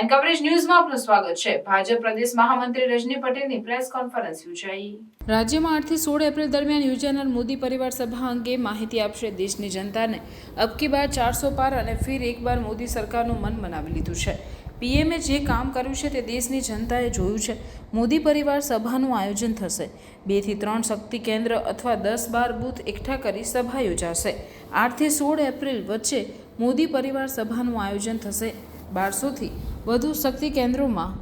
And coverage ન્યૂઝમાં આપનું સ્વાગત છે. ભાજપ પ્રદેશ મહામંત્રી રજની પટેલની પ્રેસ કોન્ફરન્સ યોજાઈ. રાજ્યમાં આઠથી સોળ એપ્રિલ દરમિયાન યોજાનાર મોદી પરિવાર સભા અંગે માહિતી આપશે દેશની જનતાને. અબકી બાર ચારસો પાર અને ફિર એક બાર મોદી સરકારનું મન બનાવી લીધું છે. પીએમએ જે કામ કર્યું છે તે દેશની જનતાએ જોયું છે. મોદી પરિવાર સભાનું આયોજન થશે. બેથી ત્રણ શક્તિ કેન્દ્ર અથવા દસ બાર બૂથ એકઠા કરી સભા યોજાશે. આઠથી સોળ એપ્રિલ વચ્ચે મોદી પરિવાર સભાનું આયોજન થશે. બારસોથી વધુ શક્તિ કેન્દ્રોમાં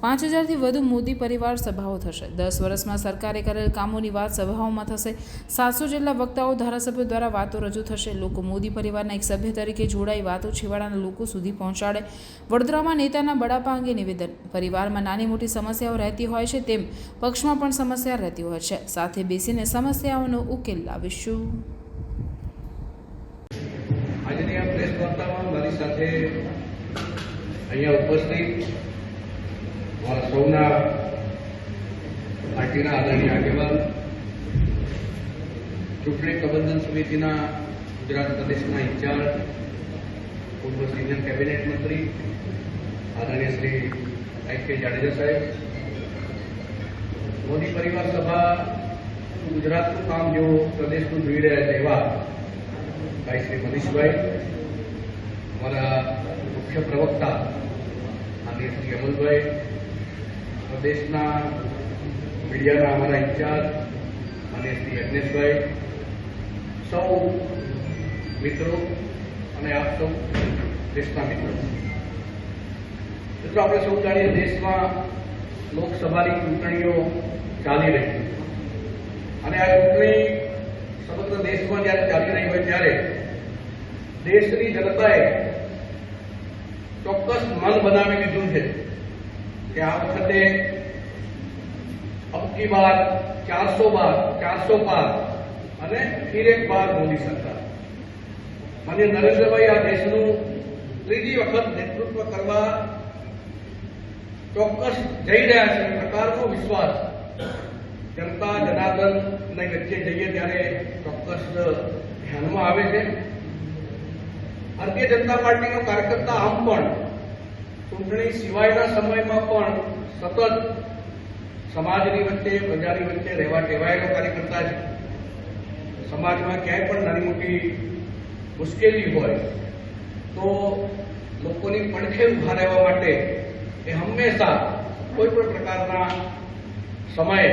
પાંચ હજારથી વધુ મોદી પરિવાર સભાઓ થશે. દસ વર્ષમાં સરકારે કરેલ કામોની વાત સભાઓમાં થશે. સાતસો જેટલા વક્તાઓ ધારાસભ્યો દ્વારા વાતો રજૂ થશે. લોકો મોદી પરિવારના એક સભ્ય તરીકે જોડાઈ વાતો છેવાડાના લોકો સુધી પહોંચાડે. વડોદરામાં નેતાના બડાપા અંગે નિવેદન. પરિવારમાં નાની મોટી સમસ્યાઓ રહેતી હોય છે તેમ પક્ષમાં પણ સમસ્યા રહેતી હોય છે. સાથે બેસીને સમસ્યાઓનો ઉકેલ લાવીશું. આજની આ પ્રેસ વાર્તામાં મારી સાથે અહીંયા ઉપસ્થિત મારા સૌના પાર્ટીના આદરણીય આગેવાન ચૂંટણી પ્રબંધન સમિતિના ગુજરાત પ્રદેશના ઇન્ચાર્જ પૂર્વ સિનિયર કેબિનેટ મંત્રી આદરણીય શ્રી આઈ કે જાડેજા સાહેબ મોદી પરિવાર સભા ગુજરાતનું કામ જો પ્રદેશનું જોઈ રહ્યા છે એવા ભાઈ શ્રી મનીષભાઈ અમારા મુખ્ય પ્રવક્તા માનીય શ્રી અમલભાઈ પ્રદેશના મીડિયાના અમારા ઇન્ચાર્જ અને શ્રી અજ્ઞેશભાઈ. સૌ મિત્રો અને આપ સૌ દેશના મિત્રો. મિત્રો, આપણે સૌ જાણીએ દેશમાં લોકસભાની ચૂંટણીઓ ચાલી રહી છે. અને આ ચૂંટણી સમગ્ર દેશમાં જ્યારે ચાલી રહી હોય ત્યારે દેશની જનતાએ બનાવી લીધું છે કે આ વખતે અબકી બાર, ચારસો બાર, ચારસો પાર અને ફિર બાર મોદી સરકાર. માન્ય નરેન્દ્રભાઈ આ દેશનું ત્રીજી વખત નેતૃત્વ કરવા ચોક્કસ જઈ રહ્યા છે પ્રકારનો વિશ્વાસ જનતા, જનાર્દન ને વચ્ચે જઈએ ત્યારે ચોક્કસ ધ્યાનમાં આવે છે. ભારતીય જનતા પાર્ટીનો કાર્યકર્તા આમ પણ ચૂંટણી સિવાયના સમયમાં પણ સતત સમાજની વચ્ચે, પ્રજાની વચ્ચે રહેવા ટેવાયેલો કાર્યકર્તા છે સમાજમાં ક્યાંય પણ નાની મોટી મુશ્કેલી હોય, તો લોકોની પડખે ઊભા રહેવા માટે એ હંમેશા કોઈ પણ પ્રકારના સમયે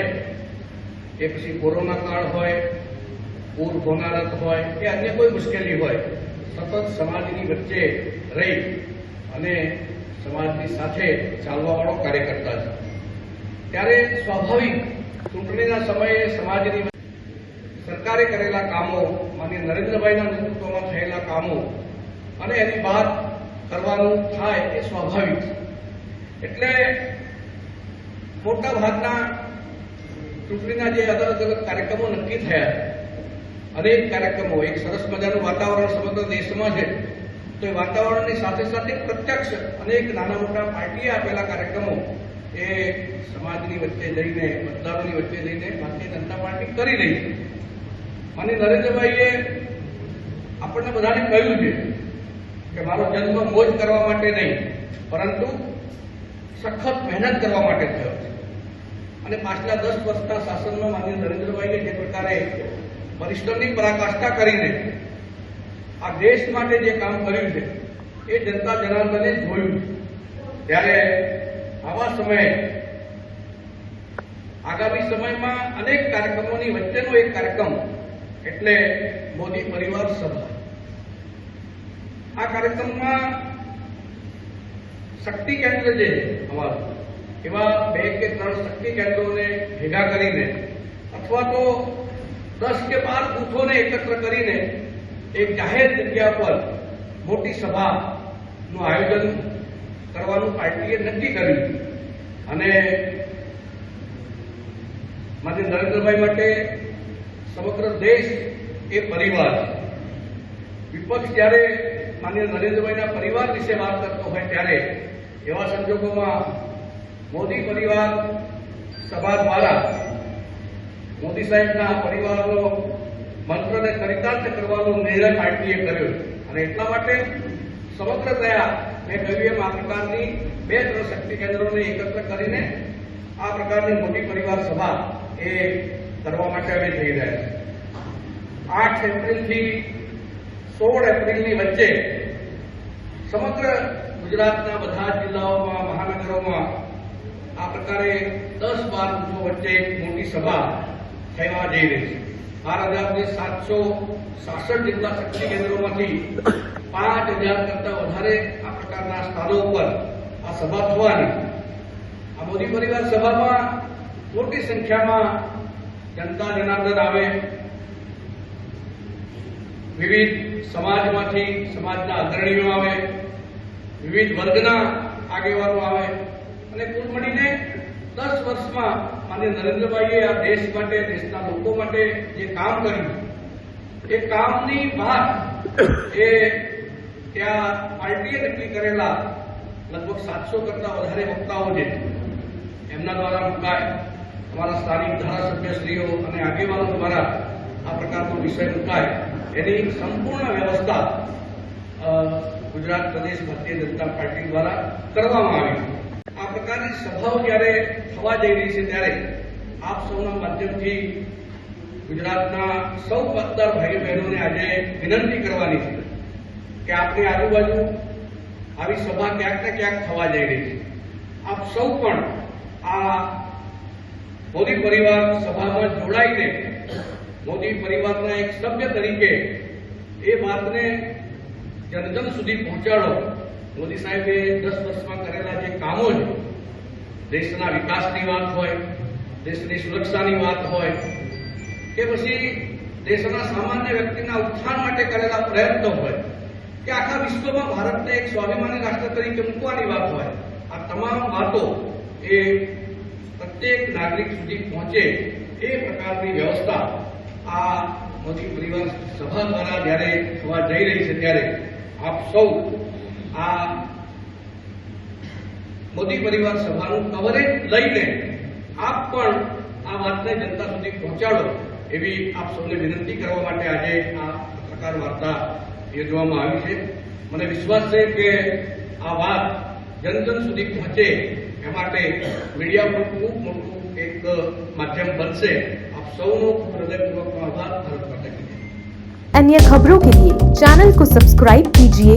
એ પછી કોરોના કાળ હોય, પૂર હોનારત હોય, કે અન્ય કોઈ મુશ્કેલી હોય, સતત સમાજની વચ્ચે રહી અને સમાજની સાથે ચાલવાવાળો કાર્યકર્તા છે. ત્યારે સ્વાભાવિક ચૂંટણીના સમયે સમાજની સરકારે કરેલા કામો, માન્ય નરેન્દ્રભાઈના નેતૃત્વમાં થયેલા કામો અને એની વાત કરવાનું થાય એ સ્વાભાવિક છે. એટલે મોટા ભાગના ચૂંટણીના જે અલગ અલગ કાર્યક્રમો નક્કી થયા અનેક કાર્યક્રમો, એક સરસ મજાનું વાતાવરણ સમગ્ર દેશમાં છે. તો એ વાતાવરણની સાથે સાથે પ્રત્યક્ષ અનેક નાના મોટા પાર્ટીએ આપેલા કાર્યક્રમો એ સમાજની વચ્ચે જઈને, મતદારોની વચ્ચે જઈને ભારતીય જનતા પાર્ટી કરી રહી છે. અને નરેન્દ્રભાઈએ આપણને બધાને કહ્યું છે કે મારો જન્મ મોજ કરવા માટે નહીં, પરંતુ સખત મહેનત કરવા માટે થયો છે. અને પાછલા દસ વર્ષના શાસનમાં માન્ય નરેન્દ્રભાઈએ જે પ્રકારે પરિશ્રમની પરાકાષ્ઠા કરીને આ દેશ માટે જે કામ કર્યું છે, એ જનતા જનાર્દને જોયું ત્યારે આવા સમયે, આગામી સમયમાં અનેક કાર્યક્રમોની વચ્ચેનો એક કાર્યક્રમ, એટલે મોદી પરિવાર સભા. આ કાર્યક્રમમાં શક્તિ કેન્દ્ર જે અમારું એવા બે કે ત્રણ શક્તિ કેન્દ્રોને ભેગા કરીને, અથવા તો દસ કે બાર બૂથોને એકત્ર કરીને એક જાહેર જગ્યા પર મોટી સભાનું આયોજન કરવાનું પાર્ટીએ નક્કી કર્યું. અને માન્ય નરેન્દ્રભાઈ માટે સમગ્ર દેશ એ પરિવાર વિપક્ષ જ્યારે માન્ય નરેન્દ્રભાઈના પરિવાર વિશે વાત કરતો હોય ત્યારે એવા સંજોગોમાં મોદી પરિવાર સભા દ્વારા મોદી સાહેબના પરિવારનો મંત્રને ચરિતાર્થ કરવાનો નિર્ણય પાર્ટીએ કર્યો અને એટલા માટે સમગ્ર દયા મેં કહ્યું એમ આ પ્રકારની બે ત્રણ શક્તિ કેન્દ્રોને એકત્ર કરીને આ પ્રકારની મોટી પરિવાર સભા એ કરવા માટે અમે જઈ રહ્યા છીએ. આઠ એપ્રિલથી સોળ એપ્રિલની વચ્ચે સમગ્ર ગુજરાતના બધા જિલ્લાઓમાં, મહાનગરોમાં આ પ્રકારે દસ બાર વચ્ચે એક મોટી સભા થવા જઈ રહી છે. બાર હજાર સાતસો સાસઠ જેટલા શક્તિ કેન્દ્રોમાંથી પાંચ હજાર કરતા વધારે આ પ્રકારના સ્થાનો ઉપર આ સભા થવાની. આ મોદી પરિવાર સભામાં મોટી સંખ્યામાં જનતા જનાર્દન આવે. વિવિધ સમાજમાંથી, સમાજના અગ્રણીઓ આવે. વિવિધ વર્ગના આગેવાનો આવે. અને કુલ મળીને દસ વર્ષમાં માન્ય નરેન્દ્રભાઈએ આ દેશ માટે, દેશના લોકો માટે જે કામ કર્યું, એ કામની વાત એ ત્યાં પાર્ટીએ નક્કી કરેલા લગભગ સાતસો કરતા વધારે વક્તાઓ છે એમના દ્વારા મુકાય. અમારા સ્થાનિક ધારાસભ્યશ્રીઓ અને આગેવાનો દ્વારા આ પ્રકારનો વિષય મુકાય. એની સંપૂર્ણ વ્યવસ્થા ગુજરાત પ્રદેશ ભારતીય જનતા પાર્ટી દ્વારા કરવામાં આવી. આ પ્રકારની સભાઓ જ્યારે થવા જઈ રહી છે ત્યારે આપ સૌના માધ્યમથી ગુજરાતના સૌ મતદાર ભાઈ બહેનોને આજે વિનંતી કરવાની છે કે આપની આજુબાજુ આવી સભા ક્યાંક ને ક્યાંક થવા જઈ રહી છે. આપ સૌ પણ આ મોદી પરિવાર સભામાં જોડાઈને મોદી પરિવારના એક સભ્ય તરીકે એ વાતને જનજન સુધી પહોંચાડો. મોદી સાહેબે દસ વર્ષમાં કરેલા કામો જ દેશના વિકાસની વાત હોય, દેશની સુરક્ષાની વાત હોય, કે પછી દેશના સામાન્ય વ્યક્તિના ઉત્થાન માટે કરેલા પ્રયત્નો હોય, કે આખા વિશ્વમાં ભારતને એક સ્વાભિમાની રાષ્ટ્ર તરીકે મૂકવાની વાત હોય, આ તમામ વાતો એ પ્રત્યેક નાગરિક સુધી પહોંચે એ પ્રકારની વ્યવસ્થા આ મોદી પરિવાર સભા દ્વારા જ્યારે થવા જઈ રહી છે ત્યારે આપ સૌ આ મોદી પરિવાર સભાનું કવરેજ લઈને આપ પણ આ વાતને જનતા સુધી પહોંચાડો એવી આપ સૌને વિનંતી કરવા માટે આજે આ પત્રકાર વાર્તા યોજવામાં આવી છે મને વિશ્વાસ છે કે આ વાત જન જન સુધી પહોંચે એ માટે મીડિયા પર ખૂબ મોટું એક માધ્યમ બનશે આપ સૌનો ખૂબ હૃદયપૂર્વકનો આભાર ભારત માતા કી જય. अन्य खबरों के लिए चैनल को सब्सक्राइब कीजिए